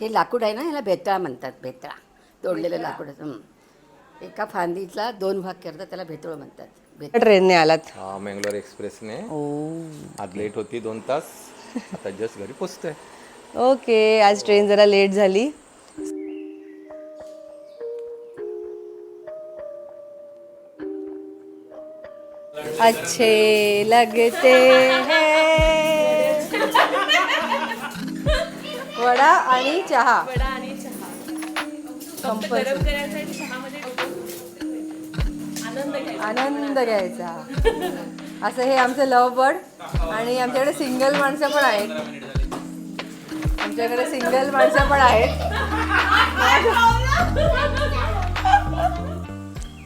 हे लाकूड आहे ना ह्याला बेतळा म्हणतात बेतळा. तोडलेलं लाकूड हं. एका फांदीतला दोन भाग करतात त्याला भेतळ म्हणतात. ट्रेनने आलात. हा मंगलोर एक्सप्रेसने. ओ. आज लेट होती दोन तास. आता जस्ट घरी पोचतोय. ओके आज ट्रेन जरा लेट झाली. अच्छे लगते हैं वडा आणि चहा. वडा आणि चहा. फक्त गरम करायचा आणि चहामध्ये आनंद घ्यायचा. आनंद घ्यायचा. असं हे आमचं लव बर्ड आणि आमच्याकडे सिंगल माणसं पण आहेत. आमच्याकडे सिंगल माणसं पण आहेत.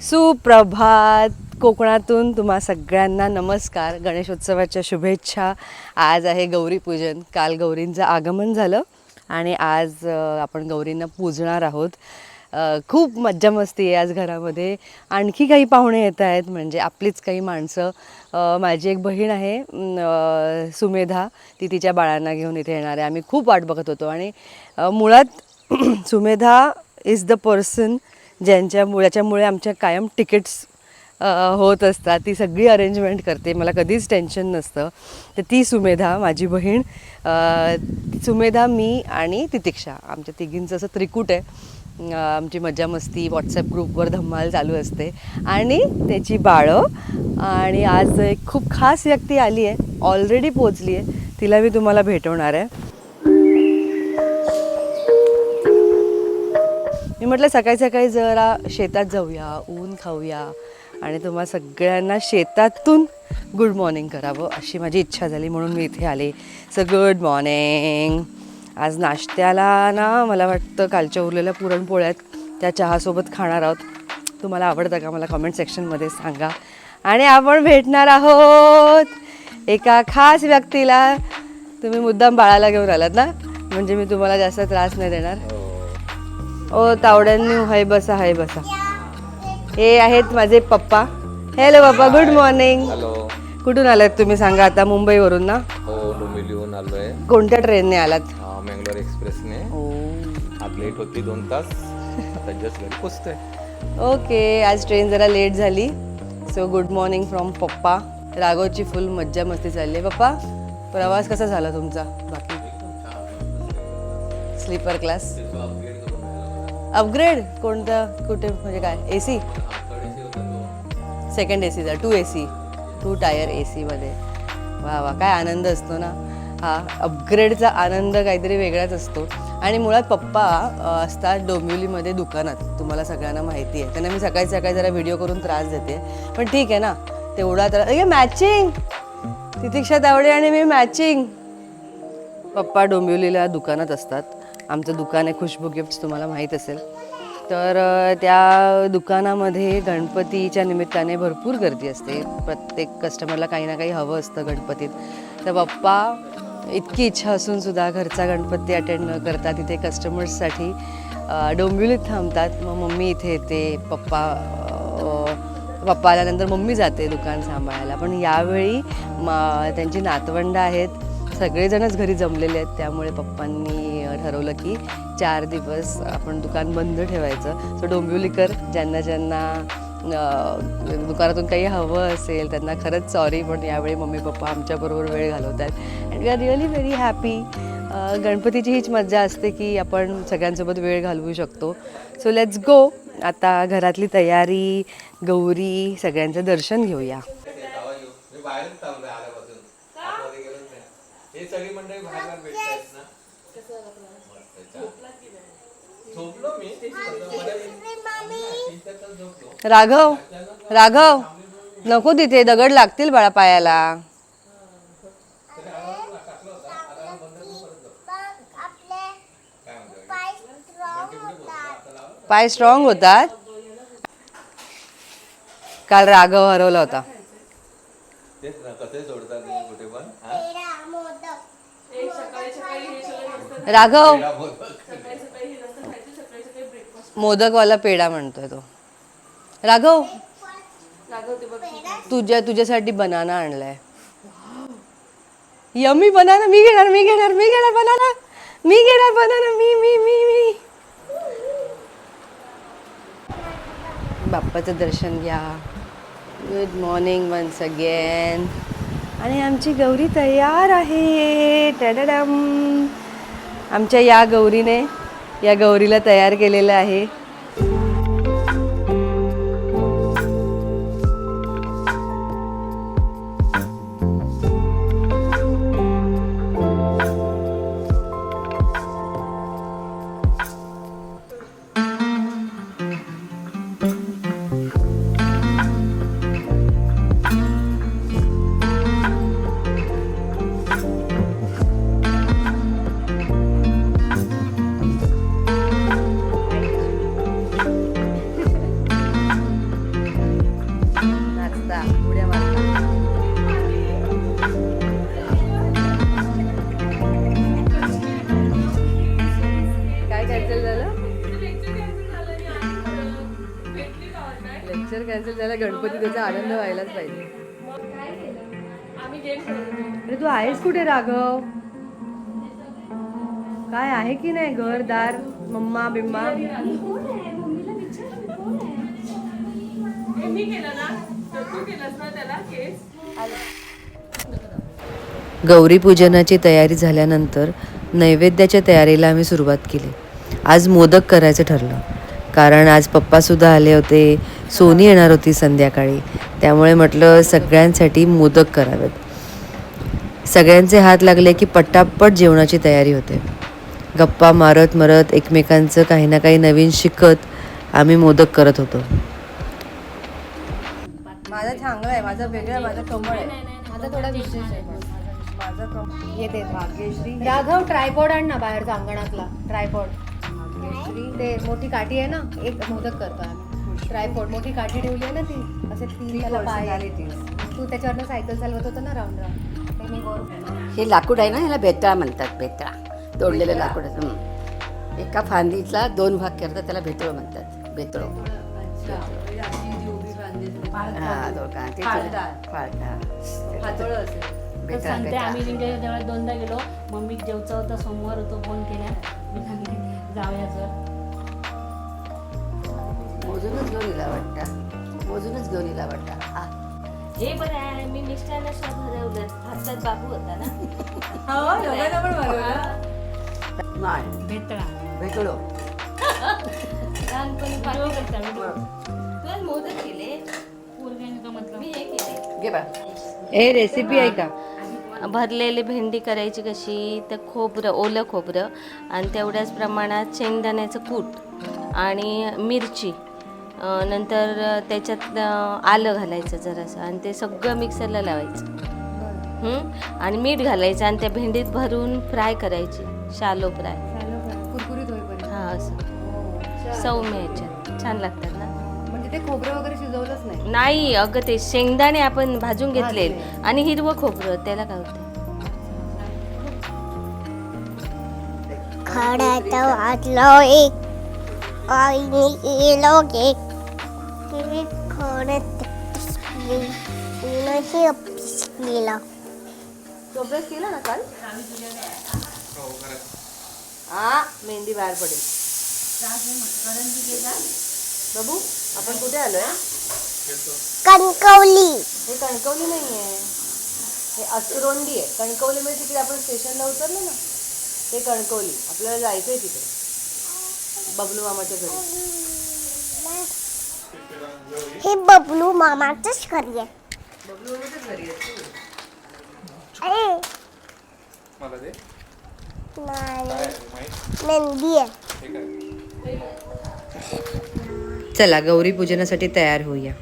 सुप्रभात. कोकणातून तुम्हा सगळ्यांना नमस्कार. गणेशोत्सवाच्या शुभेच्छा. आज आहे गौरीपूजन. काल गौरींचं आगमन झालं. आणि आज आपण गौरींना पूजणार आहोत. खूप मज्जा मस्ती आहे आज घरामध्ये. आणखी काही पाहुणे येत आहेत म्हणजे आपलीच काही माणसं. माझी एक बहीण आहे सुमेधा. ती तिच्या बाळांना घेऊन इथे येणार आहे. आम्ही खूप वाट बघत होतो. आणि मुळात सुमेधा इज द पर्सन ज्यांच्यामुळे याच्यामुळे आमच्या कायम तिकीट्स होत असतात. ती सगळी अरेंजमेंट करते. मला कधीच टेन्शन नसतं. तर ती सुमेधा माझी बहीण सुमेधा मी आणि तितिक्षा. आमच्या तिघींचं असं त्रिकूट आहे. आमची मजा मस्ती व्हॉट्सअप ग्रुपवर धम्माल चालू असते. आणि त्याची बाळं. आणि आज एक खूप खास व्यक्ती आली आहे. ऑलरेडी पोचली आहे. तिला मी तुम्हाला भेटवणार आहे. मी म्हटलं सकाळी सकाळी जरा शेतात जाऊया ऊन खाऊया. आणि तुम्हा सगळ्यांना शेतातून गुड मॉर्निंग करावं अशी माझी इच्छा झाली म्हणून मी इथे आले. सो गुड मॉर्निंग आज नाश्त्याला ना मला वाटतं कालच्या उरलेल्या पुरणपोळ्यात त्या चहासोबत खाणार आहोत. तुम्हाला आवडतं का मला कमेंट सेक्शनमध्ये सांगा. आणि आपण भेटणार आहोत एका खास व्यक्तीला. तुम्ही मुद्दाम बाळाला घेऊन आलात ना? म्हणजे मी तुम्हाला जास्त त्रास नाही देणार. ओ तावड्यांनी हाय बसा हाय बसा. हे आहेत माझे पप्पा. हॅलो पप्पा. गुड मॉर्निंग हॅलो कुठून आलात तुम्ही सांगा आता मुंबईवरून ना? हो डोंबिवलीहून आलोय. कोणत्या ट्रेनने आलात? हा मंगलोर एक्सप्रेसने आज लेट होती दोन तास. आता जस्ट घरी पोचतोय. ओके आज ट्रेन जरा लेट झाली. So good morning from papa. राघवची फुल मज्जा मस्ती चालली आहे पप्पा. प्रवास कसा झाला तुमचा? बाकी? Sleeper class upgrade? कोणतं? कुठे? म्हणजे काय? ए सी सेकंड ए सीचा two A C two tier A सीमध्ये वा वा. काय आनंद असतो ना? हा अपग्रेडचा आनंद काहीतरी वेगळाच असतो. आणि मुळात पप्पा असतात डोंबिवलीमध्ये दुकानात. तुम्हाला सगळ्यांना माहिती आहे. त्यांना मी सकाळी सकाळी जरा व्हिडिओ करून त्रास देते. पण ठीक आहे ना? तेवढा तर मॅचिंग तितिक्षा तावडे आणि मी मॅचिंग पप्पा डोंबिवलीला दुकानात असतात. आमचं दुकान आहे खुशबू गिफ्ट्स तुम्हाला माहीत असेल. तर त्या दुकानामध्ये गणपतीच्या निमित्ताने भरपूर गर्दी असते. प्रत्येक कस्टमरला काही ना काही हवं असतं गणपतीत. तर पप्पा इतकी इच्छा असून सुद्धा घरचा गणपती अटेंड न करता तिथे कस्टमर्ससाठी डोंबिवलीत थांबतात. मग मम्मी इथे येते पप्पा पप्पा आल्यानंतर मम्मी जाते दुकान सांभाळायला. पण यावेळी मा त्यांची नातवंड आहेत. सगळेजणच घरी जमलेले आहेत त्यामुळे पप्पांनी ठरवलं की चार दिवस आपण दुकान बंद ठेवायचं. सो डोंबिवलीकर ज्यांना ज्यांना दुकानातून काही हवं असेल त्यांना खरंच सॉरी पण यावेळी मम्मी पप्पा आमच्याबरोबर वेळ घालवत आहेत and we are really very happy गणपतीची हीच मज्जा असते की आपण सगळ्यांसोबत वेळ घालवू शकतो. सो लेट्स गो आता घरातली तयारी गौरी सगळ्यांचं दर्शन घेऊया. हे सगळी मंडळी बाहेर भेटतायत ना. झोपलो मी. राघव राघव नको तिथे दगड लागतील बाळा पायाला. पाय स्ट्रॉंग होतात. काल राघव हरवला होता. तेच ना कसे सोडतात? राघव. मोदकवाला पेढा म्हणतोय तो. राघव. तुझ्या तुझ्यासाठी बनाना आणलाय. यमी बनाना मी घेणार मी घेणार मी घेणार बनाना. मी घेणार बनाना मी मी मी मी. बाप्पाचं दर्शन घ्या. गुड मॉर्निंग वन्स अगेन आणि आमची गौरी तयार आहे. टडडम. आमच्या या गौरीने या गौरीला तयार केलेलं आहे. लेक्चर कॅन्सल झालं गणपती त्याचा आनंद व्हायलाच पाहिजे. आम्ही गेम खेळतो. अरे तू आहेस कुठे राघव? काय आहे की नाही घर दार मम्मा बिम्मा? हे मी केलं ना तर तू केलंस ना त्याला केस? गौरी पूजनाची तयारी झाल्यानंतर नैवेद्याच्या तयारीला आम्ही सुरुवात केली. आज मोदक करायचं ठरलं. कारण आज पप्पासुद्धा आले होते. सोनी येणार होती संध्याकाळी. त्यामुळे म्हटलं सगळ्यांसाठी मोदक करावेत. सगळ्यांचे हात लागले की पट्टापट जेवणाची तयारी होते. गप्पा मारत मारत एकमेकांचं काही ना काही नवीन शिकत आम्ही मोदक करत होतो. माझा चांगला आहे. माझा वेगळा माझा कमळ आहे. माझा थोडा विशेष आहे. माझा कम येते. भाग्यश्री राघव ट्रायपॉड आण ना बाहेरचा अंगणातला. ट्रायपॉड. ते मोठी काठी आहे ना एक मोदक करतो आम्ही. ट्रायपॉड मोठी काठी ठेवली आहे ना ती असे तीन त्याला पाय. आहेत. personalities. तू त्याच्यावरनं सायकल चालवत होता ना राऊंड राऊंड ते हे लाकूड आहे ना ह्याला बेतळा म्हणतात बेतळा. तोडलेलं लाकूड. एका फांदीतला दोन भाग करतात त्याला भेतळ म्हणतात हा ते फाळका तर सांगते आम्ही म्हणजे दोनदा गेलो मम्मी जेवचा होता सोमवार होतो फोन केला. मी सांगितले जाऊया जर मोजूनच घेऊन येला वाटतं मोजूनच घेऊन येला वाटतं हा. हे बरं आहे मी मिस्टरांना भरवलं हातात बाबू होता ना? नाही. भेटला. भेटलो. लहानपणी पाठी करता तुला मोदक केले. पोरग्याने का म्हटलं मी हे केले. घे बा. हे रेसिपी आहे का भरलेली भेंडी करायची कशी? तर खोबरं ओलं खोबरं आणि तेवढ्याच प्रमाणात शेंगदाण्याचं कूट आणि मिरची. नंतर त्याच्यात आलं घालायचं जरासं आणि ते सगळं मिक्सरला लावायचं. हं? आणि मीठ घालायचं आणि त्या भेंडीत भरून फ्राय करायची शालो फ्राय. हा असं. सौम्य याच्यात. छान लागतात ते खोबरं वगैरे शिजवलंच नाही. नाही अगं ते शेंगदाणे आपण भाजून घेतले आणि हिरवं खोबरं त्याला काय होतं? खड्यात वाचलो एक आईने गेलो एक खड्यात नाही गेला तो अभ्यास केला ना काल? हा मेहंदी बाहेर पडेल. बाबू? आपण कुठे आलोय कणकवली. हे कणकवली नाही आहे हे असुरोंडी आहे. कणकवली म्हणजे तिकडे आपण स्टेशनला उतरलो ना ते कणकवली. आपल्याला जायचंय तिथे बबलू मामाच्या घरी. हे बबलू मामाचंच घरी आहे. बबलू मामाच्याच घरी आहे अरे. मला दे. नाही. मेहंदी आहे. हे चला गौरी पूजनासाठी तयार होऊया.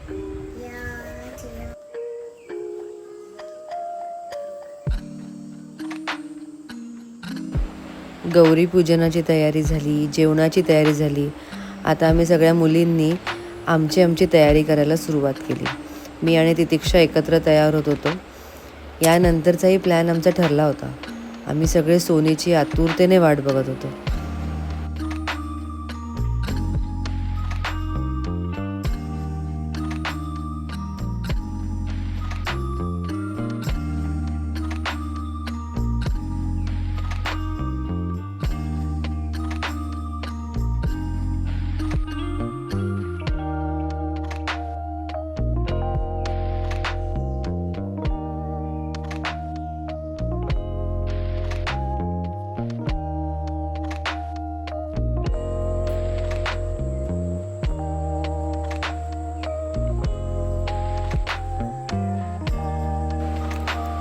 गौरी पूजनाची तयारी झाली जेवणाची तयारी झाली. आता आम्ही सगळ्या मुलींनी आमची आमची तयारी करायला सुरुवात केली. मी आणि तितिक्षा एकत्र तयार होत होतो. यानंतरचाही प्लॅन आमचा ठरला होता. आम्ही सगळे सोनीची आतुरतेने वाट बघत होतो.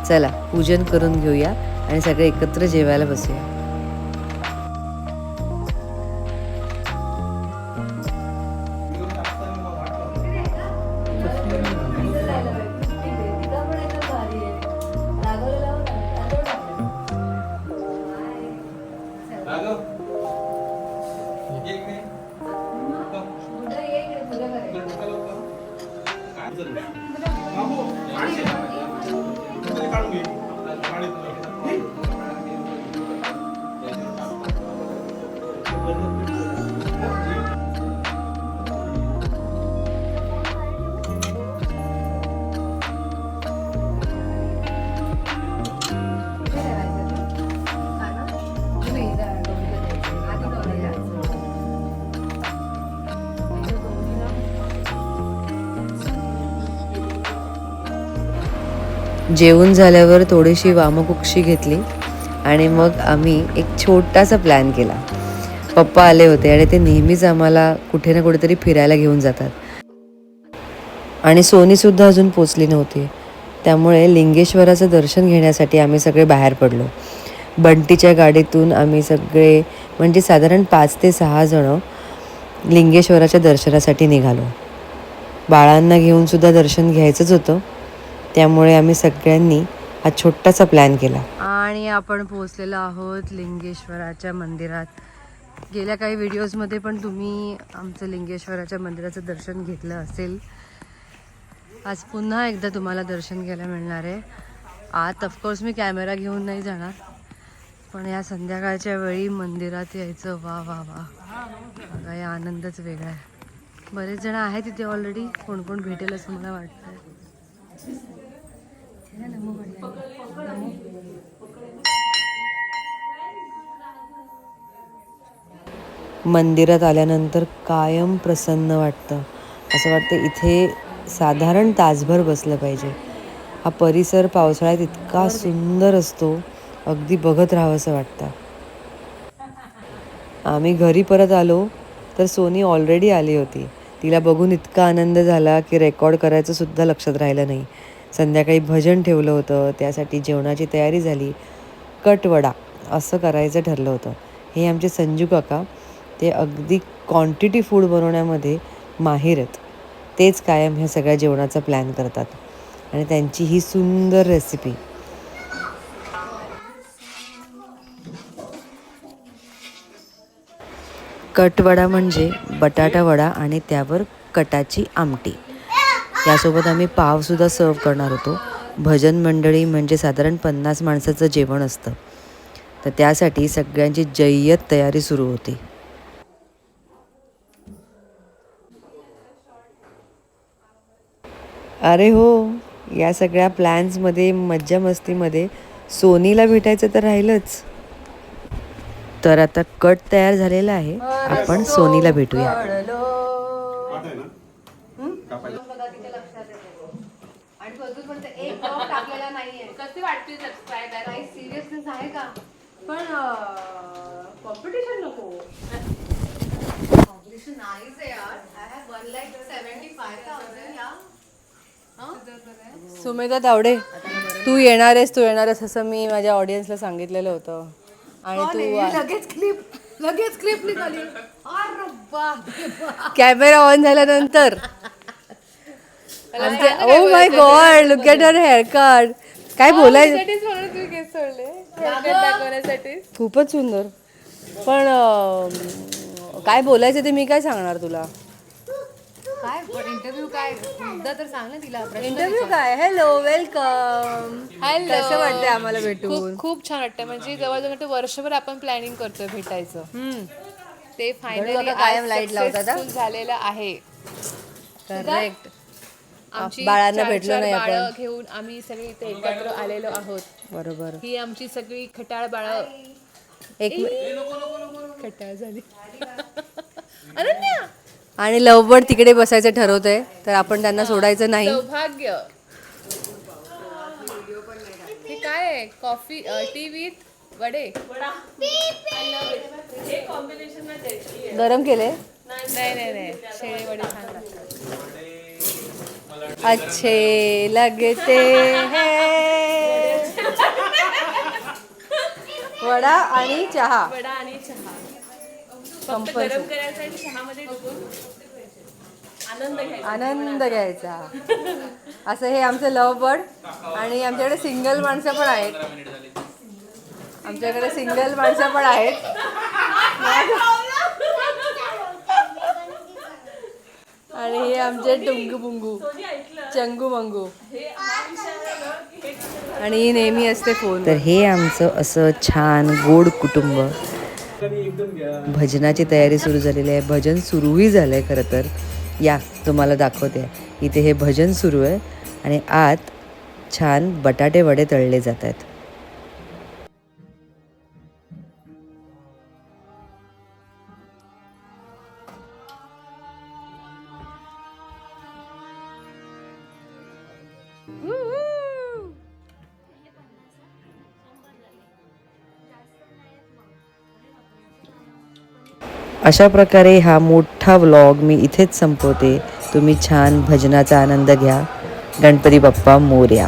चला पूजन करून घेऊया आणि सगळे एकत्र जेवायला बसूया. जेवून झाल्यावर थोडीशी वामकुक्षी घेतली आणि मग आम्ही एक छोटासा प्लॅन केला. पप्पा आले होते आणि ते नेहमीच आम्हाला कुठे ना कुठेतरी फिरायला घेऊन जातात. आणि सोनीसुद्धा अजून पोचली नव्हती. त्यामुळे लिंगेश्वराचं दर्शन घेण्यासाठी आम्ही सगळे बाहेर पडलो. बंटीच्या गाडीतून आम्ही सगळे म्हणजे साधारण पाच ते सहा जणं लिंगेश्वराच्या दर्शनासाठी निघालो. बाळांना घेऊन सुद्धा दर्शन घ्यायचंच होतं. त्यामुळे आम्ही सगळ्यांनी हा छोटासा प्लॅन केला. आणि आपण पोहोचलेलो आहोत लिंगेश्वराच्या मंदिरात. गेल्या काही व्हिडिओजमध्ये पण तुम्ही आमचं लिंगेश्वराच्या मंदिराचं दर्शन घेतलं असेल. आज पुन्हा एकदा तुम्हाला दर्शन घ्यायला मिळणार आहे. आत ऑफकोर्स मी कॅमेरा घेऊन नाही जाणार. पण या संध्याकाळच्या वेळी मंदिरात यायचं वा वा वा. बघा या आनंदच वेगळा आहे. बरेच जण आहेत तिथे ऑलरेडी कोण कोण भेटेल असं मला वाटतं मंदिरात आल्यानंतर कायम प्रसन्न वाटतं. असं वाटतं इथे साधारण तासभर बसलं पाहिजे. हा परिसर पावसाळ्यात इतका सुंदर असतो अगदी बघत राहावंसं वाटतं. आम्ही घरी परत आलो तर सोनी ऑलरेडी आली होती. तिला बघून इतका आनंद झाला की रेकॉर्ड करायचं सुद्धा लक्षात राहिलं नाही. संध्याकाळी भजन ठेवलं होतं त्यासाठी जेवणाची तयारी झाली. कटवडा असं करायचं ठरलं होतं. हे आमचे संजू काका ते अगदी क्वांटिटी फूड बनवण्यामध्ये माहीर आहेत. तेच कायम ह्या सगळ्या जेवणाचा प्लॅन करतात. आणि त्यांची ही सुंदर रेसिपी कटवडा म्हणजे बटाटा वडा आणि त्यावर कटाची आमटी. यासोबत आम्ही पावसुद्धा सर्व करणार होतो. भजन मंडळी म्हणजे साधारण पन्नास माणसाचं जेवण असतं. तर त्यासाठी सगळ्यांची जय्यत तयारी सुरू होती. अरे हो या सगळ्या प्लॅन्समध्ये मज्जा मस्तीमध्ये सोनीला भेटायचं तर राहिलंच. तर आता कट तयार झालेला आहे. आपण सोनीला भेटूया. पण कॉम्पिटिशन नको. कॉम्पिटिशन नाहीच आहे. सुमेधा तावडे तू येणार आहेस तू येणार आहेस असं मी माझ्या ऑडियन्सला सांगितलेलं होतं. आणि तू लगेच क्लिप लगेच क्लिप निघाली. अरे बापरे. बाप. कॅमेरा ऑन झाल्यानंतर ओ my God look at her hair cut काय बोलायचं त्यासाठीच म्हणून तुम्ही केस सोडले थोडक्यात दाखवण्यासाठी खूपच सुंदर. पण अं, काय बोलायचं ते मी काय सांगणार तुला? काय इंटरव्ह्यू काय? मुद्दा तर सांग ना तिला प्रश्न इंटरव्ह्यू काय? हॅलो वेलकम कसं वाटतंय आम्हाला भेटून? खूप खूप छान वाटतं म्हणजे जवळजवळ वाटतं वर्षभर आपण प्लॅनिंग करतोय भेटायचं. ते फायनली काका कायम light लावतात, हा? झालेलं आहे. करेक्ट आमची बाळांना चार- भेटलो चार नाही आपण. बाळं घेऊन आम्ही सगळे इथे एकत्र आलेलो आहोत. बरोबर. ही आमची सगळी खटाळ बाळ एक खटाळ झाली. अनन्या! आणि लवबर्ड तिकडे बसायचं ठरवतंय तर आपण त्यांना सोडायचं नाही. सौभाग्य. हे काय आहे? कॉफी टी विथ वडे? गरम केले? नाही नाही नाही. शेळे वडे छान लागतात अच्छे लगते हैं. वडा आणि चहा. वडा आणि चहा फक्त गरम करायचा आणि चहामध्ये डुबून आनंद घ्यायचा. आनंद घ्यायचा. असं हे आमचं लव बर्ड आणि आमच्याकडे सिंगल माणसं पण आहेत. आमच्याकडे सिंगल माणसं पण आहेत. आणि हे आमचे टुंगू बुंगू चंगू मंगू आणि ही नेहमी असते फोन तर हे आमचं असं छान गोड कुटुंब. भजनाची तयारी सुरू झालेली आहे. भजन सुरूही झालं आहे खरं तर. या तुम्हाला दाखवते. इथे हे भजन सुरू आहे आणि आत छान बटाटे वडे तळले जात आहेत. अशा प्रकारे हा मोठा व्लॉग मी इथेच संपवते. तुम्ही छान भजनाचा आनंद घ्या. गणपती बाप्पा मोर्या.